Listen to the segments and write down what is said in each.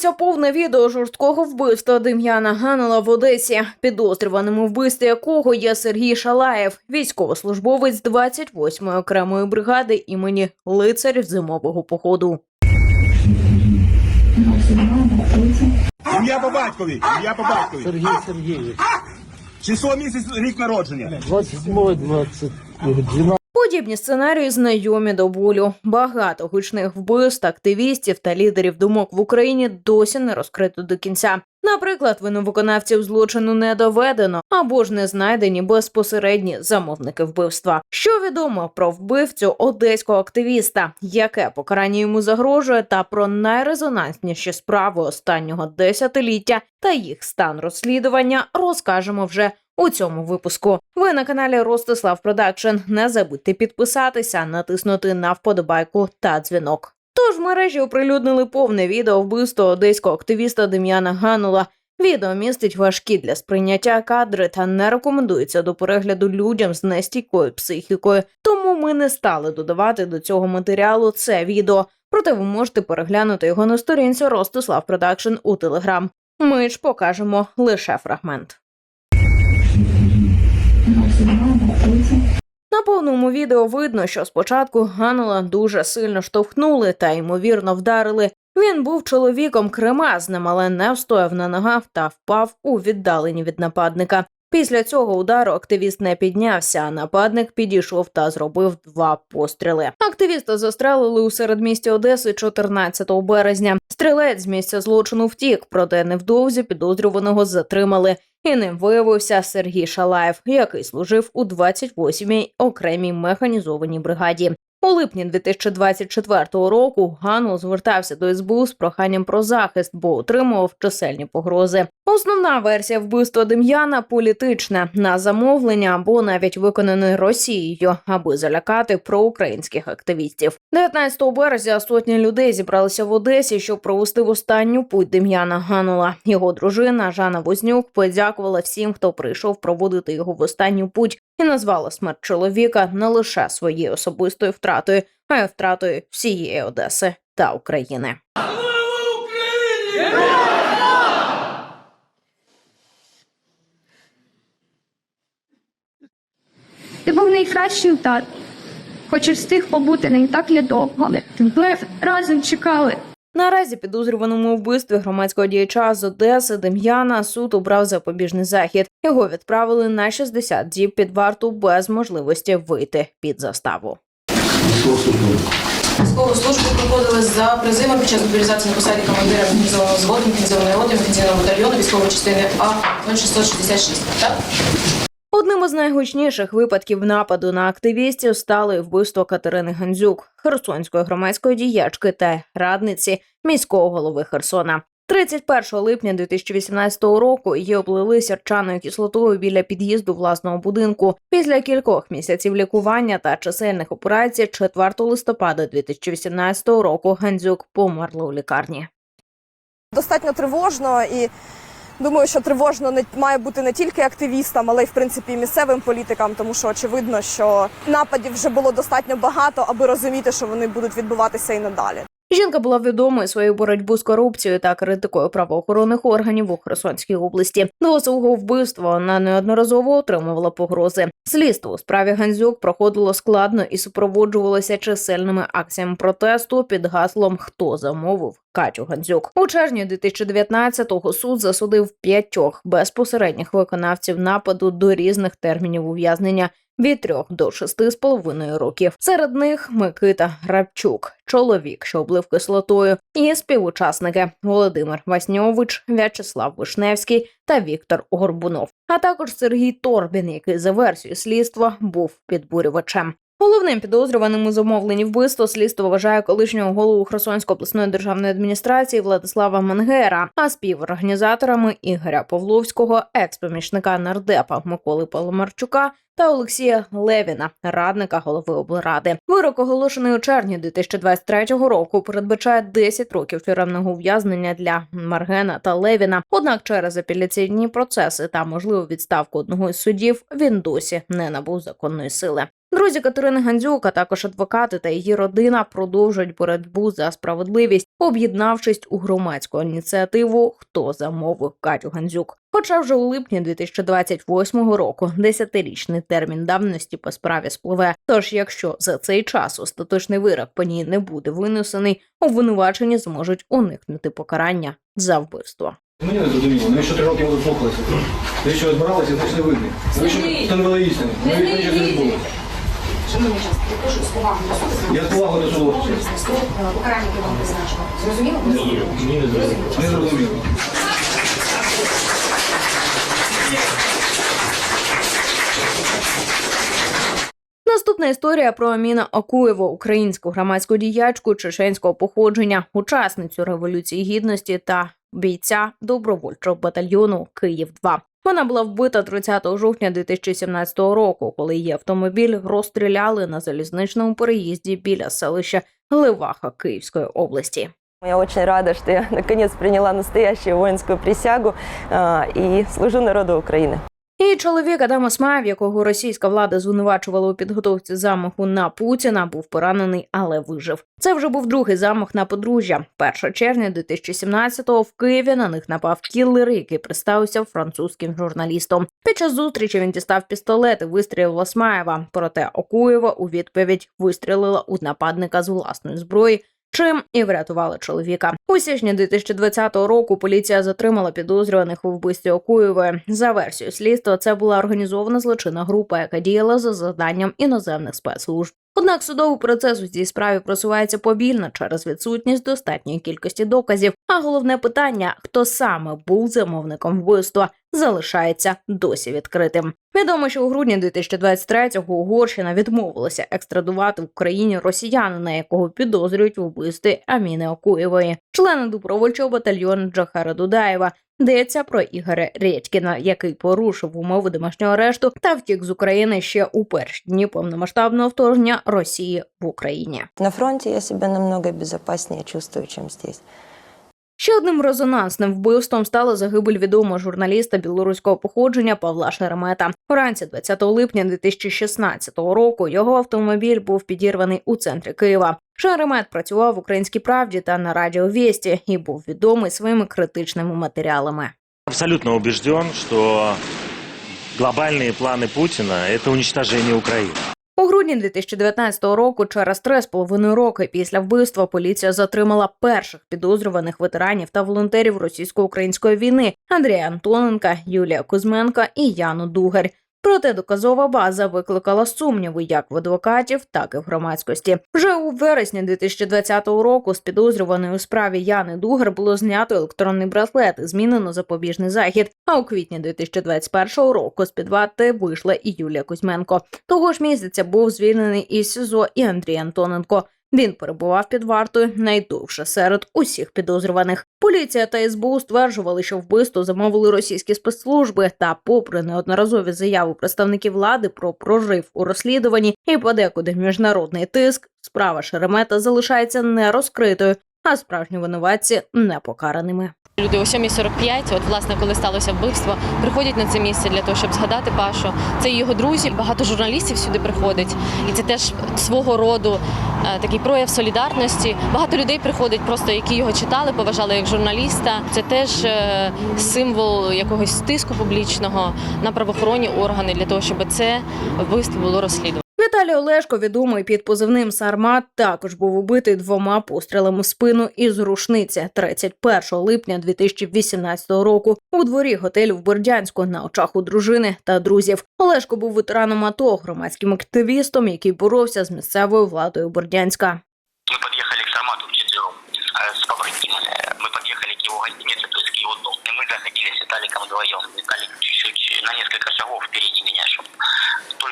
З'явилося повне відео жорсткого вбивства Дем'яна Ганела в Одесі, підозрюваним у вбивстві якого є Сергій Шалаєв, військовослужбовець 28-ї окремої бригади імені лицарів зимового походу. Ім'я по батькові, ім'я по батькові. Сергій Сергійович, Число місяць, рік народження. 27 20 12 Подібні сценарії знайомі до болю. Багато гучних вбивств, активістів та лідерів думок в Україні досі не розкрито до кінця. Наприклад, винувиконавців злочину не доведено або ж не знайдені безпосередні замовники вбивства. Що відомо про вбивцю одеського активіста, яке покарання йому загрожує, та про найрезонансніші справи останнього десятиліття та їх стан розслідування розкажемо вже у цьому випуску. Ви на каналі Ростислав Продакшн. Не забудьте підписатися, натиснути на вподобайку та дзвінок. Тож в мережі оприлюднили повне відео вбивства одеського активіста Дем'яна Ганула. Відео містить важкі для сприйняття кадри та не рекомендується до перегляду людям з нестійкою психікою. Тому ми не стали додавати до цього матеріалу це відео. Проте ви можете переглянути його на сторінці Ростислав Продакшн у Телеграм. Ми ж покажемо лише фрагмент. На повному відео видно, що спочатку Ганула дуже сильно штовхнули та ймовірно вдарили. Він був чоловіком кремазним, але не встояв на ногах та впав у віддалені від нападника. Після цього удару активіст не піднявся, а нападник підійшов та зробив два постріли. Активіста застрелили у середмісті Одеси 14 березня. Стрілець з місця злочину втік, проте невдовзі підозрюваного затримали. І ним виявився Сергій Шалаєв, який служив у 28-й окремій механізованій бригаді. У липні 2024 року Ганул звертався до СБУ з проханням про захист, бо отримував чисельні погрози. Основна версія вбивства Дем'яна політична на замовлення або навіть виконане Росією, аби залякати проукраїнських активістів. 19 березня сотні людей зібралися в Одесі, щоб провести в останню путь Дем'яна Ганула. Його дружина Жанна Вознюк подякувала всім, хто прийшов проводити його в останню путь, і назвала смерть чоловіка не лише своєю особистою втратою, а й втратою всієї Одеси та України. Ти був найкращий тат. Хочеш встиг побути не так недовго. Ми разом чекали. Наразі підозрюваному у вбивстві громадського діяча з Одеси Дем'яна суд обрав запобіжний захід. Його відправили на 60 діб під варту без можливості вийти під заставу. Військову службу проходили за призивом під час мобілізації на посаді командира механізованого взводу, механізованої роти, механізованого батальйону військової частини А 0666. Так? Одним із найгучніших випадків нападу на активістів стало і вбивство Катерини Гандзюк, херсонської громадської діячки та радниці міського голови Херсона. 31 липня 2018 року її облили сірчаною кислотою біля під'їзду власного будинку. Після кількох місяців лікування та чисельних операцій, 4 листопада 2018 року Гандзюк померла у лікарні. достатньо тривожно і думаю, що тривожно не має бути не тільки активістам, але й в принципі місцевим політикам, тому що очевидно, що нападів вже було достатньо багато, аби розуміти, що вони будуть відбуватися і надалі. Жінка була відомою своєю боротьбу з корупцією та критикою правоохоронних органів у Херсонській області. До свого вбивства вона неодноразово отримувала погрози. Слідство у справі Гандзюк проходило складно і супроводжувалося чисельними акціями протесту під гаслом Хто замовив Катю Гандзюк. У червні 2019-го суд засудив п'ятьох безпосередніх виконавців нападу до різних термінів ув'язнення від трьох до шести з половиною років. Серед них Микита Рабчук, чоловік, що облив кислотою, і співучасники Володимир Васньович, В'ячеслав Вишневський та Віктор Горбунов, а також Сергій Торбін, який за версією слідства був підбурювачем. Головним підозрюваним у замовленні вбивства слідство вважає колишнього голову Херсонської обласної державної адміністрації Владислава Мангера, а співорганізаторами Ігоря Павловського, екс-помічника нардепа Миколи Паламарчука та Олексія Левіна, радника голови облради. Вирок оголошений у червні 2023 року. Передбачає 10 років тюремного ув'язнення для Маргена та Левіна. Однак через апеляційні процеси та можливу відставку одного із судів він досі не набув законної сили. Друзі Катерини Гандзюк, а також адвокати та її родина продовжують боротьбу за справедливість, об'єднавшись у громадську ініціативу Хто замовив Катю Гандзюк. Хоча вже у липні 2028 року десятирічний термін давності по справі спливе. Тож, якщо за цей час остаточний вирок по ній не буде винесений, обвинувачені зможуть уникнути покарання за вбивство. Мені не зрозуміло, навіщо три роки ви слухалися? Навіщо ви збиралися і знайшли вибір? Навіщо встановили істину? Навіщо не було? Час, прошу з повагою до. Я з до покарання, яке вам призначено. Зрозуміло? Ні, не зрозуміло. Наступна історія про Аміна Акуєву, українську громадську діячку чеченського походження, учасницю революції гідності та бійця добровольчого батальйону Київ 2 Вона була вбита 30 жовтня 2017 року, коли її автомобіль розстріляли на залізничному переїзді біля селища Леваха Київської області. Я очень рада, что я наконец приняла настоящую воинскую присягу а, и служу народу Украины. Її чоловік Адам Осмаєв, якого російська влада звинувачувала у підготовці замаху на Путіна, був поранений, але вижив. Це вже був другий замах на подружжя. 1 червня 2017-го в Києві на них напав кіллер, який представився французьким журналістом. Під час зустрічі він дістав пістолет і вистрілив в Осмаєва. Проте Окуєва у відповідь вистрілила у нападника з власної зброї. Чим і врятували чоловіка у січні 2020 року. Поліція затримала підозрюваних у вбивстві Окуєвої. За версією слідства, це була організована злочинна група, яка діяла за завданням іноземних спецслужб. Однак судовий процес у цій справі просувається повільно через відсутність достатньої кількості доказів. А головне питання, хто саме був замовником вбивства, залишається досі відкритим. Відомо, що у грудні 2023-го Угорщина відмовилася екстрадувати в Україні росіянина, якого підозрюють в Аміни Окуєвої, члена добровольчого батальйону Джахара Дудаєва. Йдеться про Ігоря Редькіна, який порушив умови домашнього арешту та втік з України ще у перші дні повномасштабного вторгнення Росії в Україні. На фронте я себя намного безопаснее чувствую, чем здесь. Ще одним резонансним вбивством стала загибель відомого журналіста білоруського походження Павла Шеремета. Вранці 20 липня 2016 року його автомобіль був підірваний у центрі Києва. Шеремет працював в українській правді та на радіо Вєсті і був відомий своїми критичними матеріалами. абсолютно убежден, что глобальные планы Путина – это уничтожение Украины. Грудні 2019 року, через три з половиною роки після вбивства, поліція затримала перших підозрюваних ветеранів та волонтерів російсько-української війни Андрія Антоненка, Юлія Кузьменка і Яну Дугар. Проте доказова база викликала сумніви як в адвокатів, так і в громадськості. Вже у вересні 2020 року з підозрюваної у справі Яни Дугар було знято електронний браслет змінено запобіжний захід. А у квітні 2021 року з під варти вийшла і Юлія Кузьменко. Того ж місяця був звільнений із СІЗО і Андрій Антоненко. Він перебував під вартою найдовше серед усіх підозрюваних. Поліція та СБУ стверджували, що вбивство замовили російські спецслужби. Та, попри неодноразові заяви представників влади про прорив у розслідуванні і подекуди міжнародний тиск, справа Шеремета залишається нерозкритою, а справжні винуватці непокараними. Люди о 7.45, от власне, коли сталося вбивство, приходять на це місце для того, щоб згадати Пашу. Це і його друзі. Багато журналістів сюди приходить, і це теж свого роду е, такий прояв солідарності. Багато людей приходять, просто які його читали, поважали як журналіста. Це теж е, символ якогось тиску публічного на правоохоронні органи для того, щоб це вбивство було розслідувано. Віталій Олешко, відомий під позивним Сармат, також був убитий двома пострілами в спину із рушниці 31 липня 2018 року у дворі готелю в Бордянську на очах у дружини та друзів. Олешко був ветераном АТО, громадським активістом, який боровся з місцевою владою Бердянська.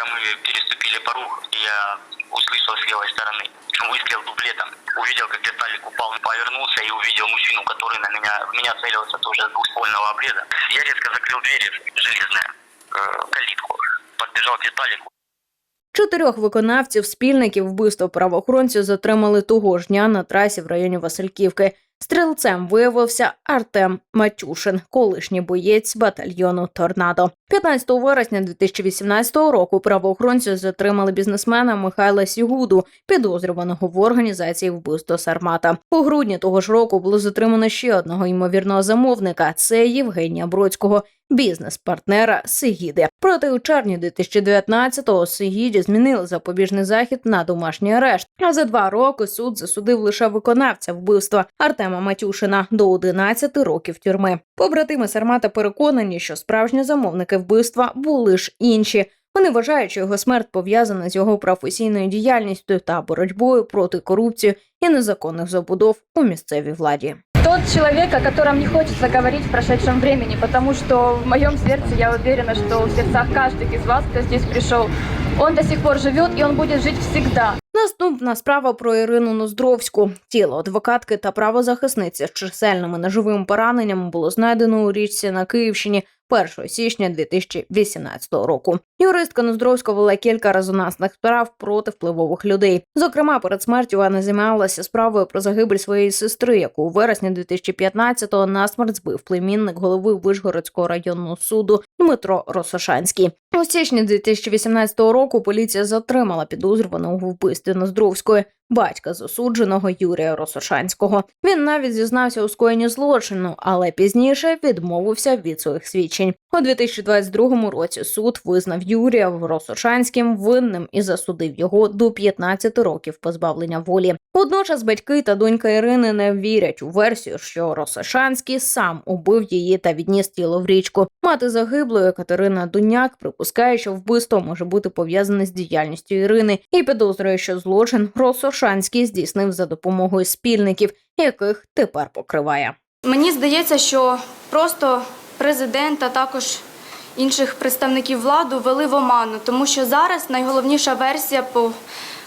Только мы переступили порог, и я услышал с левой стороны выстрел дублетом. Увидел, как Виталик упал, повернулся и увидел мужчину, который на меня, в меня целился тоже с двухствольного обреза. Я резко закрыл двери железные, э, калитку. Подбежал к Виталику. Чотирьох виконавців спільників вбивства правоохоронців затримали того ж дня на трасі в районі Васильківки. Стрілцем виявився Артем Матюшин, колишній боєць батальйону Торнадо. 15 вересня 2018 року правоохоронці затримали бізнесмена Михайла Сігуду, підозрюваного в організації вбивства Сармата. У грудні того ж року було затримано ще одного ймовірного замовника. Це Євгенія Бродського, бізнес-партнера Сигіди. Проте у червні 2019-го Сигіді змінили запобіжний захід на домашній арешт. А за два роки суд засудив лише виконавця вбивства Артема Матюшина до 11 років тюрми. Побратими Сармата переконані, що справжні замовники вбивства були ж інші. Вони вважають, що його смерть пов'язана з його професійною діяльністю та боротьбою проти корупції і незаконних забудов у місцевій владі. Тот человек, о котором не хочется говорить в прошедшем времени, потому что в моем сердце я уверена, что в сердцах каждых из вас, кто здесь пришел, он до сих пор живет и он будет жить всегда. Наступна справа про Ірину Ноздровську. Тіло адвокатки та правозахисниці з чисельними ножовими пораненнями було знайдено у річці на Київщині 1 січня 2018 року. Юристка Ноздровська вела кілька резонансних справ проти впливових людей. Зокрема, перед смертю вона займалася справою про загибель своєї сестри, яку у вересні 2015-го насмерть збив племінник голови Вишгородського районного суду Дмитро Росошанський. У січні 2018 року поліція затримала підозрюваного у вбивстві Ноздровської, батька засудженого Юрія Росошанського. Він навіть зізнався у скоєнні злочину, але пізніше відмовився від своїх свідчень. У 2022 році суд визнав Юрія Росошанським винним і засудив його до 15 років позбавлення волі. Водночас батьки та донька Ірини не вірять у версію, що Росошанський сам убив її та відніс тіло в річку. Мати загиблої Катерина Дуняк припускає, що вбивство може бути пов'язане з діяльністю Ірини, і підозрює, що злочин Росошанський здійснив за допомогою спільників, яких тепер покриває. Мені здається, що просто президент, а також інших представників влади ввели в оману, тому що зараз найголовніша версія по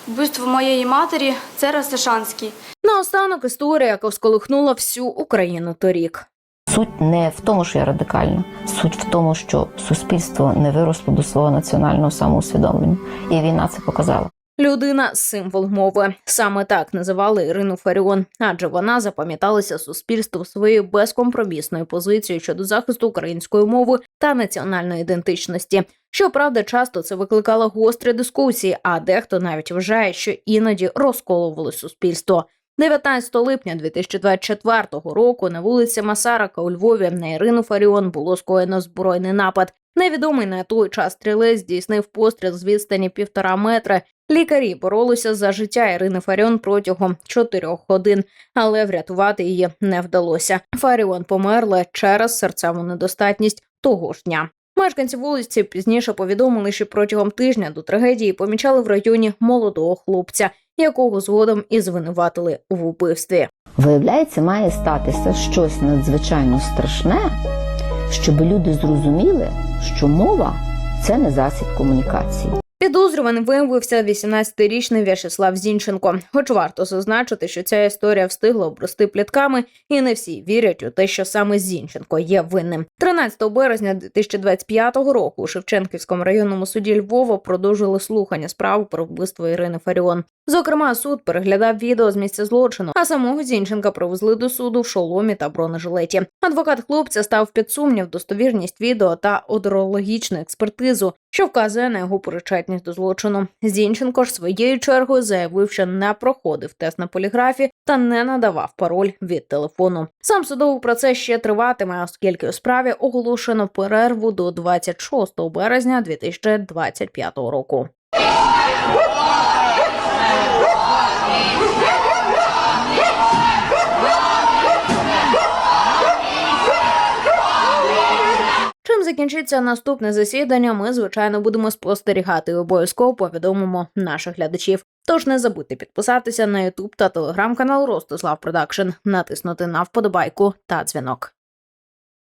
вбивству моєї матері це Росошанський. Наостанок історія, яка всколихнула всю Україну торік. Суть не в тому, що я радикальна, суть в тому, що суспільство не виросло до свого національного самоусвідомлення, і війна це показала. Людина символ мови. Саме так називали Ірину Фаріон, адже вона запам'яталася суспільству своєю безкомпромісною позицією щодо захисту української мови та національної ідентичності. Щоправда, часто це викликало гострі дискусії, а дехто навіть вважає, що іноді розколували суспільство. 19 липня 2024 року на вулиці Масарака у Львові на Ірину Фаріон було скоєно збройний напад. Невідомий на той час стрілець здійснив постріл з відстані півтора метра. Лікарі боролися за життя Ірини Фаріон протягом чотирьох годин, але врятувати її не вдалося. Фаріон померла через серцеву недостатність того ж дня. Мешканці вулиці пізніше повідомили, що протягом тижня до трагедії помічали в районі молодого хлопця, якого згодом і звинуватили в убивстві. Виявляється, має статися щось надзвичайно страшне, щоб люди зрозуміли, що мова це не засіб комунікації. Підозрюваним виявився 18-річний В'ячеслав Зінченко. Хоч варто зазначити, що ця історія встигла обрости плітками, і не всі вірять у те, що саме Зінченко є винним. 13 березня 2025 року у Шевченківському районному суді Львова продовжили слухання справи про вбивство Ірини Фаріон. Зокрема, суд переглядав відео з місця злочину, а самого Зінченка привезли до суду в шоломі та бронежилеті. Адвокат хлопця став під сумнів достовірність відео та одерологічну експертизу, що вказує на його причетність до злочину. Зінченко ж своєю чергою заявив, що не проходив тест на поліграфі та не надавав пароль від телефону. Сам судовий процес ще триватиме, оскільки у справі оголошено перерву до 26 березня 2025 року. Закінчиться наступне засідання, ми звичайно будемо спостерігати і обов'язково повідомимо наших глядачів. Тож не забудьте підписатися на Ютуб та телеграм-канал Ростислав Продакшн, натиснути на вподобайку та дзвінок.